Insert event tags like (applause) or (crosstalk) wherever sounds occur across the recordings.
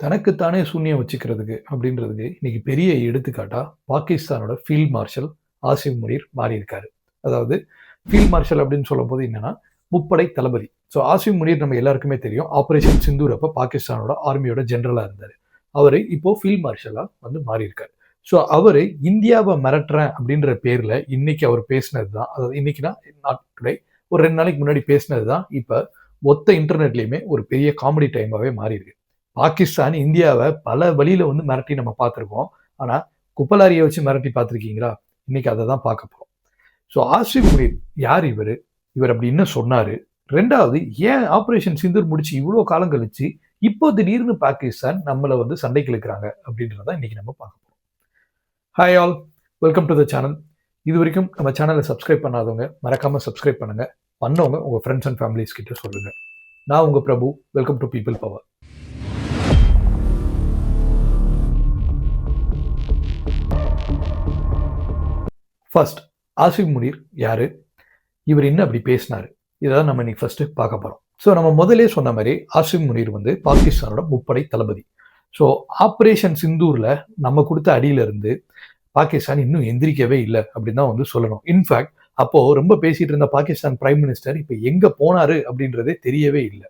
தனக்குத்தானே சூன்யம் வச்சுக்கிறதுக்கு அப்படின்றதுக்கு இன்னைக்கு பெரிய எடுத்துக்காட்டா பாகிஸ்தானோட ஃபீல்ட் மார்ஷல் ஆசிம் முனீர் மாறியிருக்காரு. அதாவது ஃபீல்ட் மார்ஷல் அப்படின்னு சொல்லும் போது என்னன்னா முப்படை தளபதி. ஸோ ஆசிம் முனீர் நம்ம எல்லாருக்குமே தெரியும். ஆபரேஷன் சிந்தூர் அப்போ பாகிஸ்தானோட ஆர்மியோட ஜென்ரலாக இருந்தார். அவர் இப்போ ஃபீல்ட் மார்ஷலாக வந்து மாறியிருக்காரு. ஸோ அவர் இந்தியாவை மிரட்டுறேன் அப்படின்ற பேரில் இன்னைக்கு அவர் பேசினது தான் அதாவது இன்னைக்குனா நாட் டுடே ஒரு ரெண்டு நாளைக்கு முன்னாடி பேசினது தான் இப்போ மொத்த இன்டர்நெட்லேயுமே ஒரு பெரிய காமெடி டைமாகவே மாறி இருக்கு பாகிஸ்தான் இந்தியாவை பல வழியில் வந்து மிரட்டி நம்ம பார்த்துருக்கோம். ஆனால் குப்பலாரியை வச்சு மிரட்டி பார்த்துருக்கீங்களா? இன்னைக்கு அதை தான் பார்க்க போகிறோம் ஸோ ஆசிப் முனீர் யார் இவர்? இவர் அப்படி என்ன சொன்னார். ரெண்டாவது ஏன் ஆப்ரேஷன் சிந்தூர் முடிச்சு இவ்வளோ காலம் கழிச்சு இப்போ திடீர்னு பாகிஸ்தான் நம்மளை வந்து சண்டைக்கு இழுக்கிறாங்க அப்படின்றத இன்னைக்கு நம்ம பார்க்க போகிறோம் hi all welcome to the channel இது வரைக்கும் நம்ம சேனலை சப்ஸ்கிரைப் பண்ணாதவங்க மறக்காமல் சப்ஸ்கிரைப் பண்ணுங்க. பண்ணவங்க உங்கள் ஃப்ரெண்ட்ஸ் அண்ட் ஃபேமிலிஸ் கிட்ட சொல்லுங்கள் நான் உங்கள் Prabhu. Welcome to people power first Asif Munir யாரு? இவர் என்ன அப்படி பேசினாரு? இதான் நம்ம இன்னைக்கு ஃபர்ஸ்ட் பார்க்க போறோம். ஸோ நம்ம முதலே சொன்ன மாதிரி ஆசிப் முனீர் வந்து பாகிஸ்தானோட முப்படை தளபதி. ஸோ ஆப்ரேஷன் சிந்தூர்ல நம்ம கொடுத்த அடியில இருந்து பாகிஸ்தான் இன்னும் எந்திரிக்கவே இல்லை அப்படின்னு தான் வந்து சொல்லணும். இன்ஃபேக்ட் அப்போ ரொம்ப பேசிட்டு இருந்த பாகிஸ்தான் பிரைம் மினிஸ்டர் இப்போ எங்க போனாரு அப்படின்றதே தெரியவே இல்லை.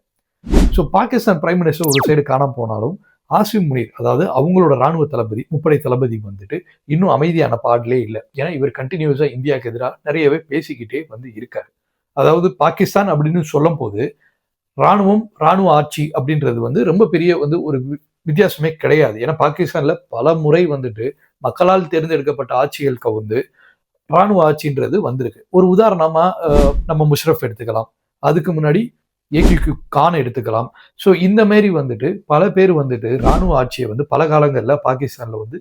ஸோ பாகிஸ்தான் பிரைம் மினிஸ்டர் ஒரு சைடு காணாமல் போனாலும் ஆசிம் முனீர் அதாவது அவங்களோட ராணுவ தளபதி முப்படை தளபதி வந்துட்டு இன்னும் அமைதியான பாடலே இல்லை. ஏன்னா இவர் கண்டினியூஸாக இந்தியாவுக்கு எதிராக நிறையவே பேசிக்கிட்டே வந்து இருக்காரு. அதாவது பாகிஸ்தான் அப்படின்னு சொல்லும் போது ராணுவம் ராணுவ ஆட்சி அப்படின்றது வந்து ரொம்ப பெரிய வந்து ஒரு வித்தியாசமே கிடையாது. ஏன்னா பாகிஸ்தான்ல பல முறை வந்துட்டு மக்களால் தேர்ந்தெடுக்கப்பட்ட ஆட்சிகள் கவுந்து ராணுவ ஆட்சின்றது வந்திருக்கு. ஒரு உதாரணமா நம்ம முஷரஃப் எடுத்துக்கலாம். அதுக்கு முன்னாடி ஏகிக்கு கான் எடுத்துக்கலாம். ஸோ இந்த மாரி வந்துட்டு பல பேர் வந்துட்டு ராணுவ ஆட்சியை வந்து பல காலங்களில் பாகிஸ்தானில் வந்து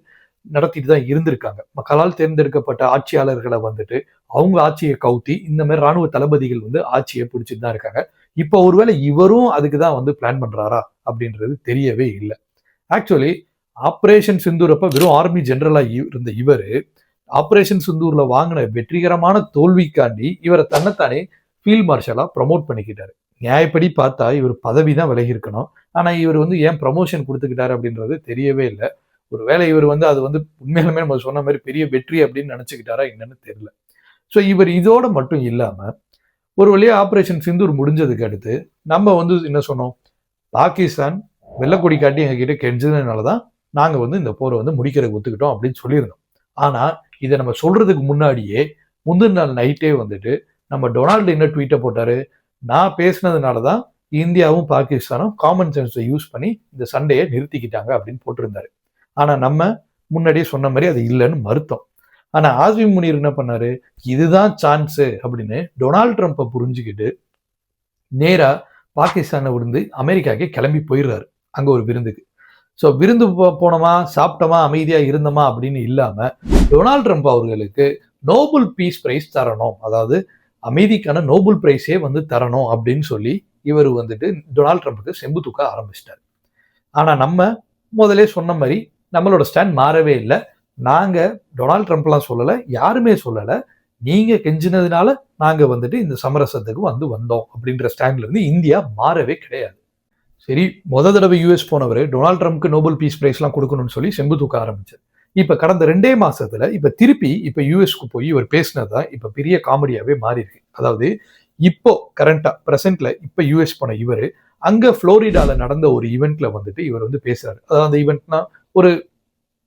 நடத்திட்டு தான் இருந்திருக்காங்க. மக்களால் தேர்ந்தெடுக்கப்பட்ட ஆட்சியாளர்களை வந்துட்டு அவங்க ஆட்சியை கவுத்தி இந்த மாதிரி ராணுவ தளபதிகள் வந்து ஆட்சியை பிடிச்சிட்டு தான் இருக்காங்க. இப்போ ஒருவேளை இவரும் அதுக்கு தான் வந்து பிளான் பண்றாரா அப்படின்றது தெரியவே இல்லை. ஆக்சுவலி ஆப்ரேஷன் சிந்தூர் வெறும் ஆர்மி ஜெனரலா இருந்த இவர் ஆப்ரேஷன் சிந்தூர்ல வாங்கின வெற்றிகரமான தோல்விக்காண்டி இவரை தன்னைத்தானே ஃபீல்ட் மார்ஷலா ப்ரமோட் பண்ணிக்கிட்டாரு. நியாயப்படி பார்த்தா இவர் பதவி தான் விலகி இருக்கணும் ஆனால் இவர் வந்து ஏன் ப்ரமோஷன் கொடுத்துக்கிட்டாரு அப்படின்றது தெரியவே இல்லை. ஒரு வேளை இவர் வந்து அது வந்து உண்மையிலுமே நம்ம சொன்ன மாதிரி பெரிய வெற்றி அப்படின்னு நினச்சிக்கிட்டாரா என்னன்னு தெரியல. ஸோ இவர் இதோட மட்டும் இல்லாமல் ஒரு வழியாக ஆப்ரேஷன் சிந்தூர் முடிஞ்சதுக்கு அடுத்து நம்ம வந்து என்ன சொன்னோம்? பாகிஸ்தான் வெள்ளக்கொடி காட்டி எங்ககிட்ட கெஞ்சதுனால தான் நாங்கள் வந்து இந்த போரை வந்து முடிக்கிறதுக்கு ஒத்துக்கிட்டோம் அப்படின்னு சொல்லியிருந்தோம். ஆனால் இதை நம்ம சொல்கிறதுக்கு முன்னாடியே முந்தின நாள் நைட்டே வந்துட்டு நம்ம டொனால்டு என்ன ட்வீட்டை போட்டார்? நான் பேசினதுனால தான் இந்தியாவும் பாகிஸ்தானும் காமன் சென்ஸை யூஸ் பண்ணி இந்த சண்டையை நிறுத்திக்கிட்டாங்க அப்படின்னு போட்டிருந்தாரு. ஆனால் நம்ம முன்னாடியே சொன்ன மாதிரி அது இல்லைன்னு மறுத்தோம். ஆனால் ஆசிம் முனீர் என்ன பண்ணாரு? இதுதான் சான்ஸு அப்படின்னு டொனால்ட் ட்ரம்ப்பை புரிஞ்சுக்கிட்டு நேரா பாகிஸ்தானை விருந்து அமெரிக்காக்கே கிளம்பி போயிடுறாரு. அங்கே ஒரு விருந்துக்கு. ஸோ விருந்து போனோமா? சாப்பிட்டோமா? அமைதியா இருந்தோமா? அப்படின்னு இல்லாம டொனால்ட் ட்ரம்ப் அவர்களுக்கு நோபல் பீஸ் பிரைஸ் தரணும். அதாவது அமைதிக்கான நோபல் பிரைஸே வந்து தரணும் அப்படின்னு சொல்லி இவர் வந்துட்டு டொனால்ட் ட்ரம்ப்புக்கு செம்பு தூக்க ஆரம்பிச்சிட்டார். ஆனால் நம்ம முதலே சொன்ன மாதிரி நம்மளோட ஸ்டாண்ட் மாறவே இல்லை. நாங்கள் டொனால்ட் ட்ரம்ப்லாம் சொல்லலை யாருமே சொல்லலை. நீங்கள் கெஞ்சினதுனால நாங்கள் வந்துட்டு இந்த சமரசத்துக்கு வந்து வந்தோம் அப்படின்ற ஸ்டாண்ட்லேருந்து இந்தியா மாறவே கிடையாது. சரி முத தடவை யூஎஸ் போனவர் டொனால்ட் ட்ரம்ப்க்கு நோபல் பீஸ் பிரைஸ்லாம் கொடுக்கணும்னு சொல்லி செம்பு தூக்க ஆரம்பிச்சார். இப்ப கடந்த ரெண்டே மாசத்துல இப்ப திருப்பி இப்ப யூஎஸ்க்கு போய் இவர் பேசினதுதான் இப்ப பெரிய காமெடியாவே மாறி இருக்கு அதாவது இப்போ கரண்டா பிரசன்ட்ல இப்ப யூஎஸ் போன இவர் அங்க புளோரிடால நடந்த ஒரு ஈவெண்ட்ல வந்துட்டு இவர் வந்து பேசுறாரு. அதாவது அந்த ஈவெண்ட்னா ஒரு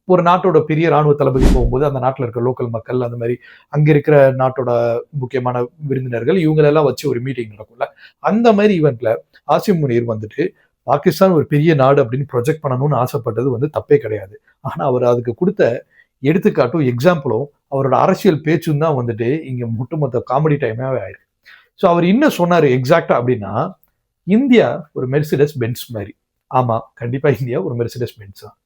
ஒரு நாட்டோட பெரிய ராணுவ தளபதி போகும்போது அந்த நாட்டில் இருக்க லோக்கல் மக்கள் அந்த மாதிரி அங்கே இருக்கிற நாட்டோட முக்கியமான விருந்தினர்கள் இவங்களெல்லாம் வச்சு ஒரு மீட்டிங் நடக்கும்ல. அந்த மாதிரி ஈவெண்ட்ல ஆசிம் முனீர் வந்துட்டு பாகிஸ்தான் ஒரு பெரிய நாடு அப்படின்னு ப்ரொஜெக்ட் பண்ணணும்னு ஆசைப்பட்டது வந்து தப்பே கிடையாது. ஆனால் அவர் அதுக்கு கொடுத்த எடுத்துக்காட்டும் எக்ஸாம்பிளும் அவரோட அரசியல் பேச்சும் தான் வந்துட்டு இங்கே ஒட்டுமொத்த காமெடி டைமே ஆயிருக்கு. ஸோ அவர் என்ன சொன்னார் எக்ஸாக்டாக அப்படின்னா இந்தியா ஒரு மெர்சிடஸ் பென்ஸ் மாதிரி. ஆமாம் கண்டிப்பாக இந்தியா ஒரு மெர்சிடஸ் பென்ஸ் தான்.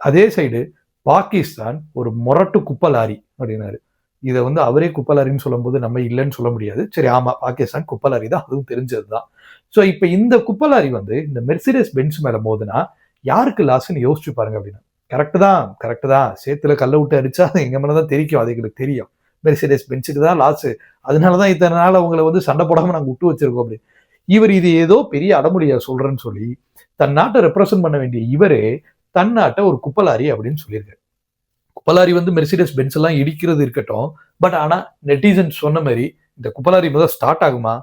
அதே சைடு பாகிஸ்தான் ஒரு மொரட்டு குப்பலாரி அப்படின்னாரு. இதை வந்து அவரே குப்பலாரின்னு சொல்லும்போது நம்ம இல்லைன்னு சொல்ல முடியாது. சரி ஆமாம் பாகிஸ்தான் குப்பலாரி தான். அதுவும் தெரிஞ்சது தான். ஸோ இப்போ இந்த குப்பலாரி வந்து இந்த மெர்சிடஸ் பென்ஸ் மேலே மோதுனா யாருக்கு லாஸ்ன்னு யோசிச்சு பாருங்க அப்படின்னா. கரெக்டு தான் கரெக்டு தான். சேத்துல கல்லை விட்டு அடிச்சா அது எங்க மேலே தான் தெரிக்கும் அது எங்களுக்கு தெரியும். மெர்சிடஸ் பென்ஸுக்கு தான் லாஸு அதனால தான் இத்தனை நாள் அவங்கள வந்து சண்டை போடாமல் நாங்கள் விட்டு வச்சிருக்கோம் அப்படி இவர் இது ஏதோ பெரிய அடமுடியா சொல்றேன்னு சொல்லி தன் நாட்டை ரெப்ரசன்ட் பண்ண வேண்டிய இவரே தன் நாட்டை ஒரு குப்பலாரி அப்படின்னு சொல்லியிருக்காரு. குப்பலாரி வந்து மெர்சிடஸ் பென்ஸ் எல்லாம் இடிக்கிறது இருக்கட்டும். பட் ஆனா நெட்டிசன் சொன்ன மாதிரி இந்த குப்பலாரி முதல் ஸ்டார்ட் ஆகுமா?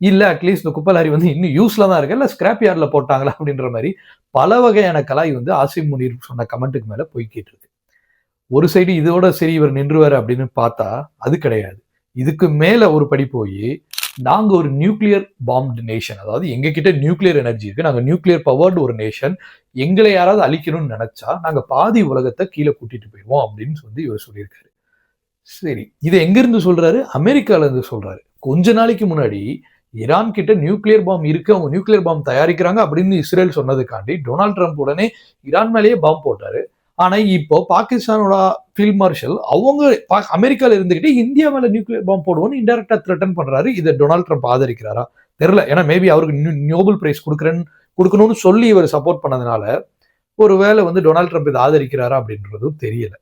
இல்ல அட்லீஸ்ட் இந்த குப்பலாரி வந்து இன்னும் யூஸ்ல தான் இருக்கு. இல்ல ஸ்கிராப் யார்ட்ல போட்டாங்களா (laughs) அப்படின்ற மாதிரி பல வகையான கலாய் வந்து ஆசிம் முனீர் சொன்ன கமெண்ட்டுக்கு மேல போய்கிட்டு இருக்கு ஒரு சைடு இதோட சரி இவர் நின்றுவார் அப்படின்னு பார்த்தா அது கிடையாது. இதுக்கு மேல ஒரு படி போய் நாங்கள் ஒரு நியூக்ளியர் பாம்டு நேஷன் அதாவது எங்ககிட்ட நியூக்ளியர் எனர்ஜி இருக்குது நாங்கள் நியூக்ளியர் பவர்டு ஒரு நேஷன் எங்களை யாராவது அழிக்கணும்னு நினச்சா நாங்கள் பாதி உலகத்தை கீழே கூட்டிட்டு போயிடுவோம் அப்படின்னு சொல்லி இவர் சொல்லியிருக்காரு. சரி இதை எங்கேருந்து சொல்கிறாரு அமெரிக்காவிலேருந்து சொல்கிறாரு கொஞ்ச நாளைக்கு முன்னாடி ஈரான் கிட்ட நியூக்ளியர் பாம் இருக்கு. அவங்க நியூக்ளியர் பாம் தயாரிக்கிறாங்க அப்படின்னு இஸ்ரேல் சொன்னதுக்காண்டி டொனால்ட் ட்ரம்ப் உடனே ஈரான் மேலேயே பாம் போட்டாரு. ஆனா இப்போ பாகிஸ்தானோட ஃபீல்ட் மார்ஷல் அவங்க பா- அமெரிக்கால இருந்துகிட்டு இந்தியா மேல நியூக்ளியர் பாம்பு போடுவோம்னு இன்டெரக்டா த்ரெட்டன் பண்றாரு. இதை டொனால்ட் ட்ரம்ப் ஆதரிக்கிறாரா? தெரியல. ஏன்னா மேபி அவருக்கு நோபல் பிரைஸ் கொடுக்குறேன்னு கொடுக்கணும்னு சொல்லி இவர் சப்போர்ட் பண்ணதுனால ஒரு வேலை வந்து டொனால்ட் ட்ரம்ப் இதை ஆதரிக்கிறாரா அப்படின்றதும் தெரியல.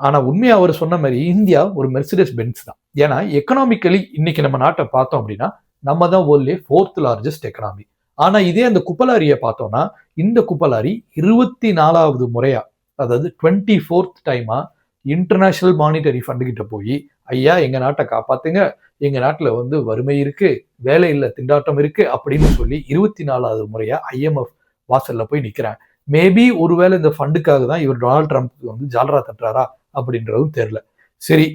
ஆனா உண்மையா அவர் சொன்ன மாதிரி இந்தியா ஒரு மெர்சிடஸ் பென்ஸ் தான். ஏன்னா எக்கனாமிக்கலி இன்னைக்கு நம்ம நாட்டை பார்த்தோம் அப்படின்னா நம்ம தான் வேர்ல்ட்லேயே ஃபோர்த் லார்ஜஸ்ட் எக்கனாமி ஆனா இதே அந்த குப்பலாரியை பார்த்தோம்னா இந்த குப்பலாரி இருபத்தி நாலாவது முறையா அதாவது டுவெண்ட்டி ஃபோர்த் டைமா இன்டர்நேஷனல் மானிட்டரி ஃபண்டு கிட்ட போய் ஐயா எங்க நாட்டை காப்பாத்துங்க. எங்க நாட்டுல வந்து வறுமை இருக்கு வேலை இல்லை திண்டாட்டம் இருக்கு அப்படின்னு சொல்லி இருபத்தி நாலாவது முறையா ஐஎம்எஃப் வாசல்ல போய் நிக்கிறேன் மேபி ஒருவேளை இந்த ஃபண்டுக்காக தான் இவர் டொனால்ட் ட்ரம்ப் வந்து ஜாலரா தட்டுறாரா அப்படின்றதும் தெரில சரி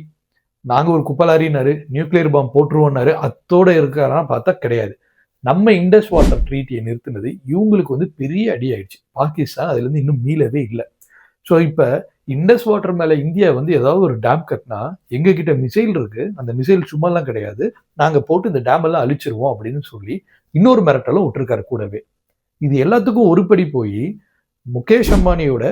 நாங்கள் ஒரு குப்பலாரின்னாரு நியூக்ளியர் பாம் போட்டுருவோம்னாரு அத்தோட இருக்காரான்னு பார்த்தா கிடையாது. நம்ம இண்டஸ் வாட்டர் ட்ரீட்டியை நிறுத்தினது இவங்களுக்கு வந்து பெரிய அடி ஆயிடுச்சு பாகிஸ்தான் அதுலேருந்து இன்னும் மீளவே இல்லை. ஸோ இப்போ இண்டஸ் வாட்டர் மேலே இந்தியா வந்து ஏதாவது ஒரு டேம் கட்டினா எங்ககிட்ட மிசைல் இருக்குது அந்த மிசைல் சும்மாலாம் கிடையாது. நாங்கள் போட்டு இந்த டேம் எல்லாம் அழிச்சிருவோம் அப்படின்னு சொல்லி இன்னொரு மிரட்டலும் விட்டுருக்காரு கூடவே. இது எல்லாத்துக்கும் ஒருபடி போய் முகேஷ் அம்பானியோட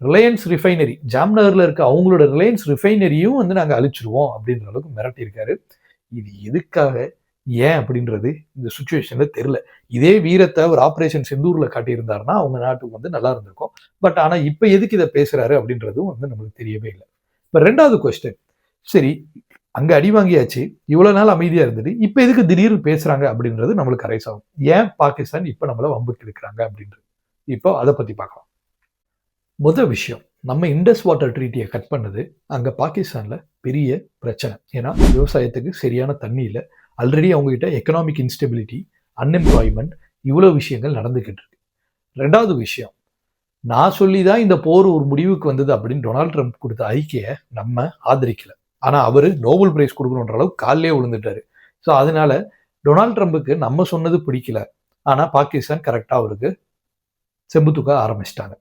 ரிலையன்ஸ் ரிஃபைனரி ஜாம்நகரில் இருக்க அவங்களோட ரிலையன்ஸ் ரிஃபைனரியும் வந்து நாங்கள் அழிச்சிருவோம் அப்படின்ற அளவுக்கு மிரட்டியிருக்காரு. இது எதுக்காக? ஏன் அப்படின்றது இந்த சுச்சுவேஷன்ல தெரியல. இதே வீரத்தை ஒரு ஆப்ரேஷன் செந்தூரில் காட்டியிருந்தாருன்னா அவங்க நாட்டுக்கு வந்து நல்லா இருந்திருக்கும். பட் ஆனால் இப்போ எதுக்கு இதை பேசுறாரு அப்படின்றதும் வந்து நம்மளுக்கு தெரியவே இல்லை. இப்போ ரெண்டாவது கொஸ்டின் சரி அங்கே அடி வாங்கியாச்சு இவ்வளோ நாள் அமைதியாக இருந்தது இப்போ எதுக்கு திடீர்னு பேசுறாங்க அப்படின்றது நம்மளுக்கு அரைஸ் ஆகும். ஏன் பாகிஸ்தான் இப்போ நம்மளை வம்புக்கு இருக்கிறாங்க அப்படின்றது? இப்போ அதை பத்தி பார்க்கலாம். முதல் விஷயம் நம்ம இண்டஸ் வாட்டர் ட்ரீட்டியை கட் பண்ணது அங்கே பாகிஸ்தானில் பெரிய பிரச்சனை. ஏன்னா விவசாயத்துக்கு சரியான தண்ணி இல்லை. ஆல்ரெடி அவங்ககிட்ட எக்கனாமிக் இன்ஸ்டெபிலிட்டி அன்எம்ப்ளாய்மெண்ட் இவ்வளோ விஷயங்கள் நடந்துக்கிட்டு இருக்கு. ரெண்டாவது விஷயம் நான் சொல்லி தான் இந்த போர் ஒரு முடிவுக்கு வந்தது அப்படின்னு டொனால்ட் ட்ரம்ப் கொடுத்த அறிக்கையை நம்ம ஆதரிக்கல. ஆனால் அவர் நோபல் பிரைஸ் கொடுக்கணுன்ற அளவுக்கு காலிலே விழுந்துட்டாரு. ஸோ அதனால டொனால்ட் ட்ரம்புக்கு நம்ம சொன்னது பிடிக்கல. ஆனால் பாகிஸ்தான் கரெக்டாக அவருக்கு செம்பு தூக்க ஆரம்பிச்சிட்டாங்க.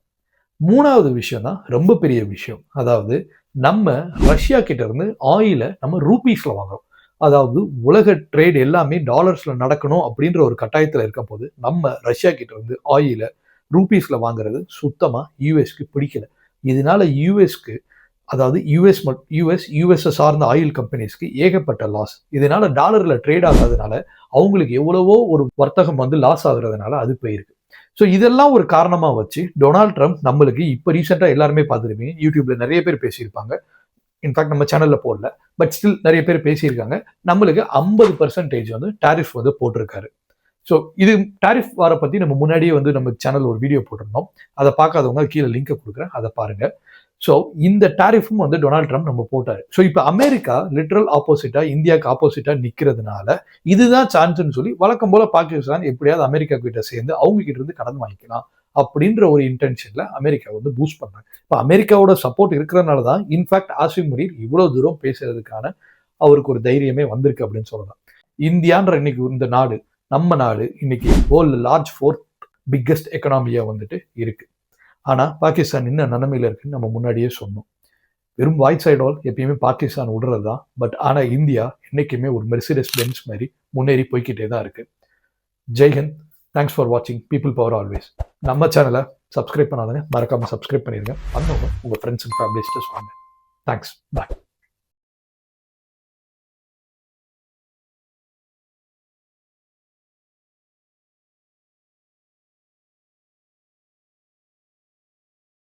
மூணாவது விஷயம் தான் ரொம்ப பெரிய விஷயம். அதாவது நம்ம ரஷ்யா கிட்ட இருந்து ஆயிலை நம்ம ரூபீஸில் வாங்குறோம். அதாவது உலக ட்ரேட் எல்லாமே டாலர்ஸ்ல நடக்கணும் அப்படின்ற ஒரு கட்டாயத்தில் இருக்கும் போது நம்ம ரஷ்யா கிட்ட வந்து ஆயில ரூபீஸ்ல வாங்குறது சுத்தமாக யூஎஸ்க்கு பிடிக்கல. இதனால யூஎஸ்க்கு அதாவது யூஎஸ் யூஎஸ் யூஎஸ்ஐ சார்ந்த ஆயில் கம்பெனிஸ்க்கு ஏகப்பட்ட லாஸ் இதனால டாலரில் ட்ரேட் ஆகாதனால அவங்களுக்கு எவ்வளவோ ஒரு வர்த்தகம் வந்து லாஸ் ஆகுறதுனால அது போயிருக்கு. ஸோ இதெல்லாம் ஒரு காரணமாக வச்சு டொனால்ட் ட்ரம்ப் நம்மளுக்கு இப்போ ரீசெண்டாக எல்லாருமே பார்த்துருப்பீங்க. யூடியூப்ல நிறைய பேர் பேசியிருப்பாங்க. இன்ஃபேக்ட் நம்ம சேனலில் போடல. பட் ஸ்டில் நிறைய பேர் பேசியிருக்காங்க. நம்மளுக்கு ஐம்பது பர்சன்டேஜ் வந்து டாரிஃப் வந்து போட்டிருக்காரு. ஸோ இது டாரிஃப் வார பற்றி நம்ம முன்னாடியே வந்து நம்ம சேனல் ஒரு வீடியோ போட்டிருந்தோம். அதை பார்க்காதவங்க கீழே லிங்கை கொடுக்குறேன். அதை பாருங்கள் ஸோ இந்த டாரிஃபும் வந்து டொனால்ட் ட்ரம்ப் நம்ம போட்டார். ஸோ இப்போ அமெரிக்கா லிட்ரல் ஆப்போசிட்டாக இந்தியாவுக்கு ஆப்போசிட்டாக நிற்கிறதுனால இதுதான் சான்ஸ்னு சொல்லி வழக்கம் போல் பாகிஸ்தான் எப்படியாவது அமெரிக்கா கிட்ட சேர்ந்து அவங்க கிட்ட இருந்து கடன் வாங்கிக்கலாம். அப்படின்ற ஒரு இன்டென்ஷன்ல அமெரிக்கா வந்து பூஸ்ட் பண்ணாங்க. இப்போ அமெரிக்காவோட சப்போர்ட் இருக்கிறனால தான் இன்ஃபேக்ட் ஆசிம் முனீர் இவ்வளோ தூரம் பேசுறதுக்கான அவருக்கு ஒரு தைரியமே வந்திருக்கு அப்படின்னு சொல்லலாம். இந்தியான்ற இன்னைக்கு இந்த நாடு நம்ம நாடு இன்னைக்கு வேர்ல்டு லார்ஜ் ஃபோர்த் பிக்கஸ்ட் எக்கனாமியா வந்துட்டு இருக்கு. ஆனால் பாகிஸ்தான் என்ன நிலைமையில் இருக்குன்னு நம்ம முன்னாடியே சொன்னோம். வெறும் வாய் சைடால் எப்பயுமே பாகிஸ்தான் விடுறது தான். பட் ஆனால் இந்தியா என்றைக்குமே ஒரு மெர்சிடஸ் பென்ஸ் மாதிரி முன்னேறி போய்கிட்டே தான் இருக்கு. ஜெய்ஹிந்த் தேங்க்ஸ் ஃபார் வாட்சிங் பீப்புள் பவர் ஆல்வேஸ் நம்ம சேனலை சப்ஸ்கிரைப் பண்ணாதங்க. மறக்காமல் சப்ஸ்கிரைப் பண்ணிடுங்க. வந்தவங்க உங்கள் ஃப்ரெண்ட்ஸ் அண்ட் ஃபேமிலிஸ்ட்டு சொல்லுங்கள் தேங்க்ஸ் பாய்